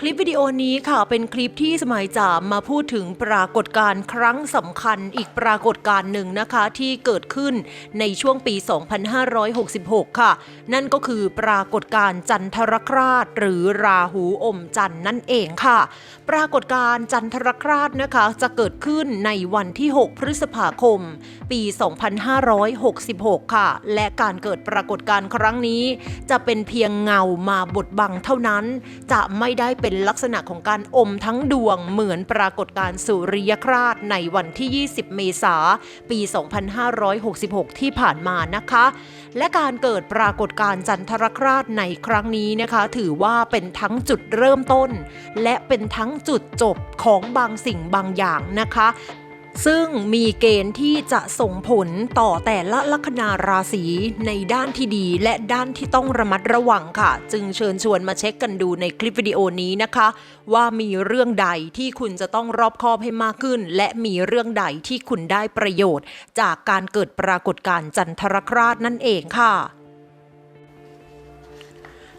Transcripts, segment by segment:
คลิปวิดีโอนี้ค่ะเป็นคลิปที่สมัยจะมาพูดถึงปรากฏการณ์ครั้งสำคัญอีกปรากฏการณ์หนึ่งนะคะที่เกิดขึ้นในช่วงปี 2566 ค่ะ นั่นก็คือปรากฏการณ์จันทรคราช หรือราหูอมจันทร์นั่นเองค่ะ ปรากฏการณ์จันทรคราชนะคะจะเกิดขึ้นในวันที่ 6 พฤษภาคม ปี 2566 ค่ะ และการเกิดปรากฏการณ์ครั้งนี้ จะเป็นเพียงเงามาบดบังเท่านั้น จะไม่ได้เป็นลักษณะของการอมทั้งดวงเหมือนปรากฏการณ์สุริยคราชในวันที่ 20 เมษาปี 2566 ที่ผ่านมานะคะ และการเกิดปรากฏการณ์จันทรคราชในครั้งนี้นะคะ ถือว่าเป็นทั้งจุดเริ่มต้น และเป็นทั้งจุดจบของบางสิ่งบางอย่างนะคะ ซึ่งมีเกณฑ์ที่จะส่งผลต่อแต่ละลัคนาราศีในด้านที่ดีและด้านที่ต้องระมัดระวังค่ะ จึงเชิญชวนมาเช็คกันดูในคลิปวิดีโอนี้นะคะ ว่ามีเรื่องใดที่คุณจะต้องรอบคอบให้มากขึ้น และมีเรื่องใดที่คุณได้ประโยชน์ จากการเกิดปรากฏการณ์จันทรคราชนั่นเองค่ะ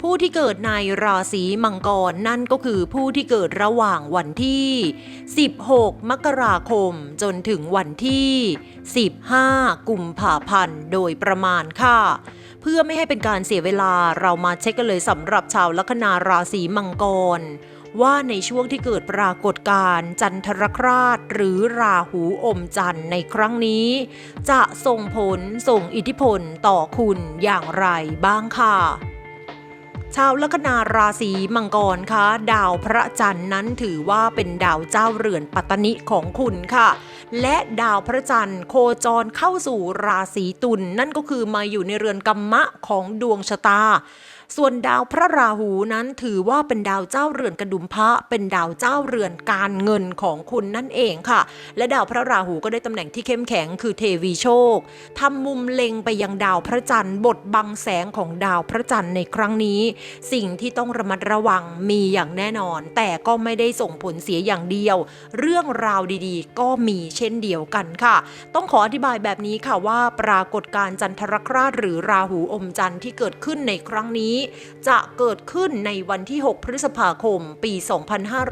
ผู้ที่เกิดในราศีมังกรนั่นก็คือผู้ที่เกิดระหว่างวันที่ 16 มกราคมจนถึงวันที่ 15 กุมภาพันธ์โดยประมาณค่ะ เพื่อไม่ให้เป็นการเสียเวลาเรามาเช็คกันเลยสำหรับชาวลัคนาราศีมังกรว่าในช่วงที่เกิดปรากฏการณ์จันทรคราช หรือราหูอมจันทร์ในครั้งนี้ จะส่งผลส่งอิทธิพลต่อคุณอย่างไรบ้างค่ะ ชาวลัคนาราศีมังกรคะ ดาวพระจันทร์นั้นถือว่าเป็นดาวเจ้าเรือนปัตตนิของคุณค่ะ และดาวพระจันทร์โคจรเข้าสู่ราศีตุลนนั่นก็คือมาอยู่ในเรือนกัมมะของดวงชะตา ส่วนดาวพระราหูนั้นถือว่าเป็นดาวเจ้าเรือนกระดุมพระ เป็นดาวเจ้าเรือนการเงินของคุณนั่นเองค่ะ และดาวพระราหูก็ได้ตำแหน่งที่เข้มแข็งคือเทวีโชคทำมุมเล็งไปยังดาวพระจันทร์บทบังแสงของดาวพระจันทร์ในครั้งนี้ สิ่งที่ต้องระมัดระวังมีอย่างแน่นอน แต่ก็ไม่ได้ส่งผลเสียอย่างเดียว เรื่องราวดีๆ ก็มีเช่นเดียวกันค่ะ ต้องขออธิบายแบบนี้ค่ะว่าปรากฏการณ์จันทรคราชหรือราหูอมจันทร์ที่เกิดขึ้นในครั้งนี้จะเกิดขึ้นในวันที่ 6 พฤษภาคม ปี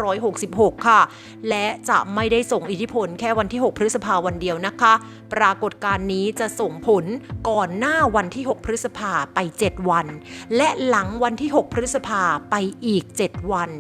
2566 ค่ะ และจะไม่ได้ส่งอิทธิพลแค่วันที่ 6 พฤษภาวันเดียวนะคะ ปรากฏการณ์นี้จะส่งผลก่อนหน้าวันที่ 6 พฤษภาไป 7 วัน และหลังวันที่ 6 พฤษภาไปอีก 7 วัน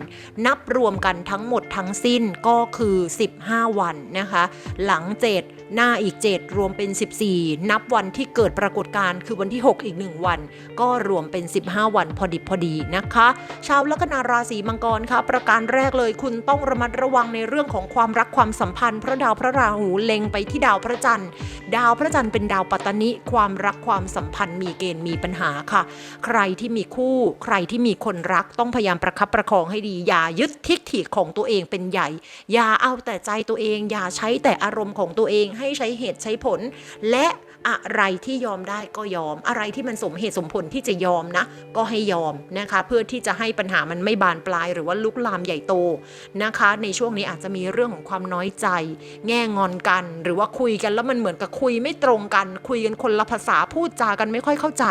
นับรวมกันทั้งหมดทั้งสิ้นก็คือ 15 วันนะคะ หลัง 7 หน้าอีก 7 รวมเป็น 14 นับวันที่เกิดปรากฏการณ์คือวันที่ 6 อีก 1 วัน ก็รวมเป็น 15วันพอดิบพอดีนะคะ ชาวลัคนาราศีมังกรคะประการแรกเลยคุณต้องระมัดระวังในเรื่องของความรักความสัมพันธ์เพราะดาวพระราหูเล็งไปที่ดาวพระจันทร์ ดาวพระจันทร์เป็นดาวปัตตนิความรักความสัมพันธ์มีเกณฑ์มีปัญหาค่ะ ใครที่มีคู่ ใครที่มีคนรักต้องพยายามประคับประคองให้ดี อย่ายึดทิฏฐิของตัวเองเป็นใหญ่ อย่าเอาแต่ใจตัวเอง อย่าใช้แต่อารมณ์ของตัวเองให้ใช้เหตุใช้ผล และอะไรที่ยอมได้ก็ยอม อะไรที่มันสมเหตุสมผลที่จะยอมนะ ก็ให้ยอมนะคะเพื่อที่จะให้ปัญหามันไม่บานปลายหรือว่าลุกลามใหญ่โตนะคะ ในช่วงนี้อาจจะมีเรื่องของความน้อยใจ แง่งอนกัน หรือว่าคุยกันแล้วมันเหมือนกับคุยไม่ตรงกัน คุยกันคนละภาษาพูดจากันไม่ค่อยเข้าใจ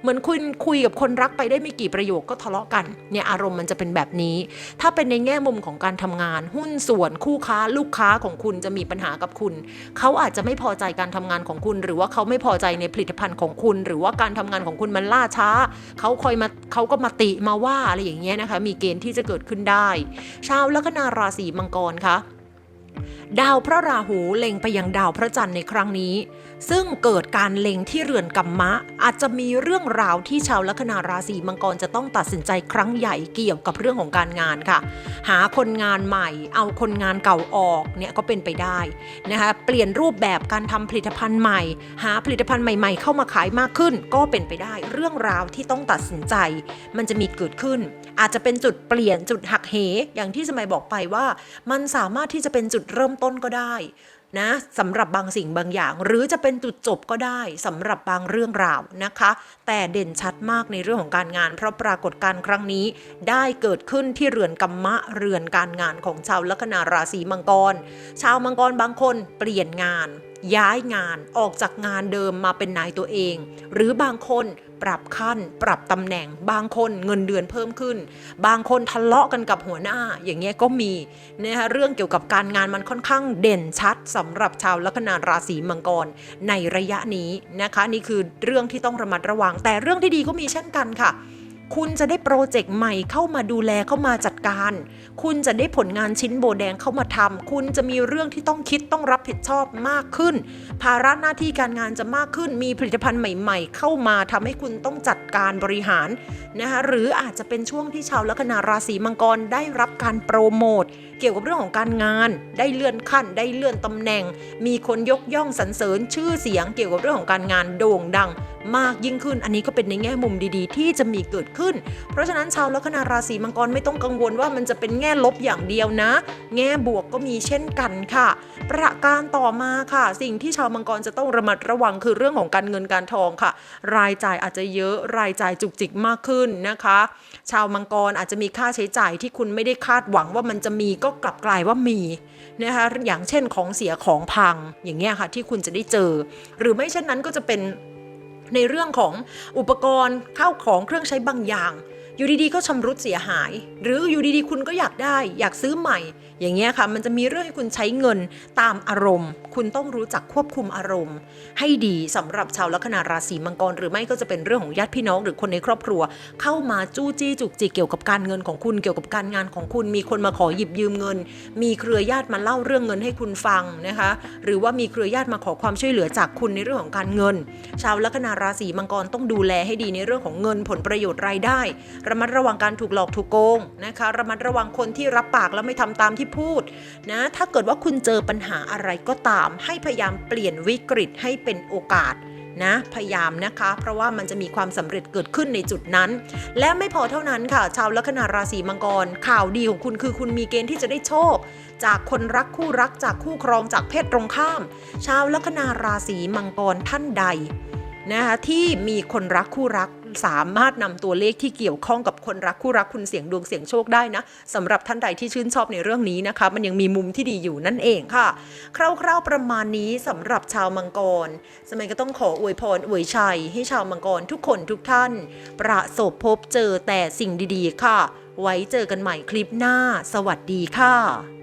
เหมือนคุณคุยกับคนรักไปได้ไม่กี่ประโยคก็ทะเลาะกันเนี่ยอารมณ์มันจะเป็นแบบนี้ ถ้าเป็นในแง่มุมของการทำงาน หุ้นส่วนคู่ค้าลูกค้าของคุณจะมีปัญหากับคุณ เขาอาจจะไม่พอใจการทำงานของคุณ หรือว่าเขาไม่พอใจในผลิตภัณฑ์ของคุณ หรือว่าการทำงานของคุณมันล่าช้า เขาคอยมาเขาก็มาติมาว่าอะไรอย่างเงี้ยนะคะ มีเกณฑ์ที่จะเกิดขึ้นได้ ชาวลัคนาราศีมังกรคะดาวพระราหูเล็งไปยังดาวพระจันทร์ในครั้งนี้ ซึ่งเกิดการเล็งที่เรือนกัมมะ อาจจะมีเรื่องราวที่ชาวลัคนาราศีมังกรจะต้องตัดสินใจครั้งใหญ่เกี่ยวกับเรื่องของการงานค่ะ หาคนงานใหม่ เอาคนงานเก่าออกเนี่ยก็เป็นไปได้นะคะเปลี่ยนรูปแบบการทำผลิตภัณฑ์ใหม่ หาผลิตภัณฑ์ใหม่ๆ เข้ามาขายมากขึ้น ก็เป็นไปได้เรื่องราวที่ต้องตัดสินใจ มันจะมีเกิดขึ้น อาจจะเป็นจุดเปลี่ยนจุดหักเหอย่างที่สมัยบอกไปว่า มันสามารถที่จะเป็นจุดเริ่มต้นก็ได้ นะสำหรับบางสิ่งบางอย่าง หรือจะเป็นจุดจบก็ได้สำหรับบางเรื่องราวนะคะ แต่เด่นชัดมากในเรื่องของการงาน เพราะปรากฏการครั้งนี้ ได้เกิดขึ้นที่เรือนกัมมะเรือนการงานของชาวลัคนาราศีมังกร ชาวมังกรบางคนเปลี่ยนงาน ย้ายงานออกจากงานเดิมมาเป็นนายตัวเอง หรือบางคนปรับขั้น ปรับตำแหน่ง บางคนเงินเดือนเพิ่มขึ้น บางคนทะเลาะกันกับหัวหน้า อย่างเงี้ยก็มีนะคะเรื่องเกี่ยวกับการงานมันค่อนข้างเด่นชัดสำหรับชาวลัคนาราศีมังกรในระยะนี้นะคะ นี่คือเรื่องที่ต้องระมัดระวัง แต่เรื่องที่ดีก็มีเช่นกันค่ะ คุณจะได้โปรเจกต์ใหม่เข้ามาดูแลเข้ามาจัดการ คุณจะได้ผลงานชิ้นโบแดงเข้ามาทำคุณจะมีเรื่องที่ต้องคิดต้องรับผิดชอบมากขึ้น ภาระหน้าที่การงานจะมากขึ้น มีผลิตภัณฑ์ใหม่ๆ เข้ามาทำให้คุณต้องจัดการบริหารนะคะหรืออาจจะเป็นช่วงที่ชาวลัคนาราศีมังกรได้รับการโปรโมทเกี่ยวกับเรื่องของการงาน ได้เลื่อนขั้น ได้เลื่อนตำแหน่ง มีคนยกย่องสรรเสริญชื่อเสียงเกี่ยวกับเรื่องของการงานโด่งดังมากยิ่งขึ้น อันนี้ก็เป็นในแง่มุมดีๆ ที่จะมีเกิดขึ้น เพราะฉะนั้นชาวลัคนาราศีมังกรไม่ต้องกังวลว่ามันจะเป็นแง่ลบอย่างเดียวนะ แง่บวกก็มีเช่นกันค่ะ ประการต่อมาค่ะ สิ่งที่ชาวมังกรจะต้องระมัดระวังคือเรื่องของการเงินการทองค่ะ รายจ่ายอาจจะเยอะรายจ่ายจุกจิกมากขึ้นนะคะ ชาวมังกรอาจจะมีค่าใช้จ่ายที่คุณไม่ได้คาดหวังว่ามันจะมีก็กลับกลายว่ามีนะคะอย่างเช่นของเสียของพังอย่างเงี้ยค่ะที่คุณจะได้เจอ หรือไม่เช่นนั้นก็จะเป็น ในเรื่องของอุปกรณ์ข้าวของเครื่องใช้บางอย่าง อยู่ดีๆก็ชำรุดเสียหาย หรืออยู่ดีๆคุณก็อยากได้ อยากซื้อใหม่ อย่างเงี้ยค่ะ มันจะมีเรื่องให้คุณใช้เงินตามอารมณ์ คุณต้องรู้จักควบคุมอารมณ์ ให้ดีสำหรับชาวลัคนาราศีมังกร หรือไม่ก็จะเป็นเรื่องของญาติพี่น้องหรือคนในครอบครัว เข้ามาจู้จี้จุกจิกเกี่ยวกับการเงินของคุณเกี่ยวกับการงานของคุณ มีคนมาขอหยิบยืมเงิน มีเครือญาติมาเล่าเรื่องเงินให้คุณฟังนะคะ หรือว่ามีเครือญาติมาขอความช่วยเหลือจากคุณในเรื่องของการเงิน ชาวลัคนาราศีมังกรต้องดูแลให้ดีในเรื่องของเงินผลประโยชน์รายได้ระมัดระวังการถูกหลอกถูกโกงนะคะ ระมัดระวังคนที่รับปากแล้วไม่ทำตามที่พูดนะถ้าเกิดว่าคุณเจอปัญหาอะไรก็ตาม ให้พยายามเปลี่ยนวิกฤตให้เป็นโอกาสนะพยายามนะคะ เพราะว่ามันจะมีความสำเร็จเกิดขึ้นในจุดนั้น และไม่พอเท่านั้นค่ะ ชาวลัคนาราศีมังกร ข่าวดีของคุณคือคุณมีเกณฑ์ที่จะได้โชค จากคนรักคู่รักจากคู่ครองจากเพศตรงข้าม ชาวลัคนาราศีมังกรท่านใดนะคะที่มีคนรักคู่รัก สามารถนำตัวเลขที่เกี่ยวข้องกับคนรักคู่รักคุณเสียงดวงเสียงโชคได้นะสำหรับท่านใดที่ชื่นชอบในเรื่องนี้นะคะ มันยังมีมุมที่ดีอยู่นั่นเองค่ะ คร่าวๆประมาณนี้สำหรับชาวมังกร สมัยก็ต้องขออวยพรอวยชัย ให้ชาวมังกรทุกคนทุกท่าน ประสบพบเจอแต่สิ่งดีๆ ค่ะ ไว้เจอกันใหม่คลิปหน้า สวัสดีค่ะ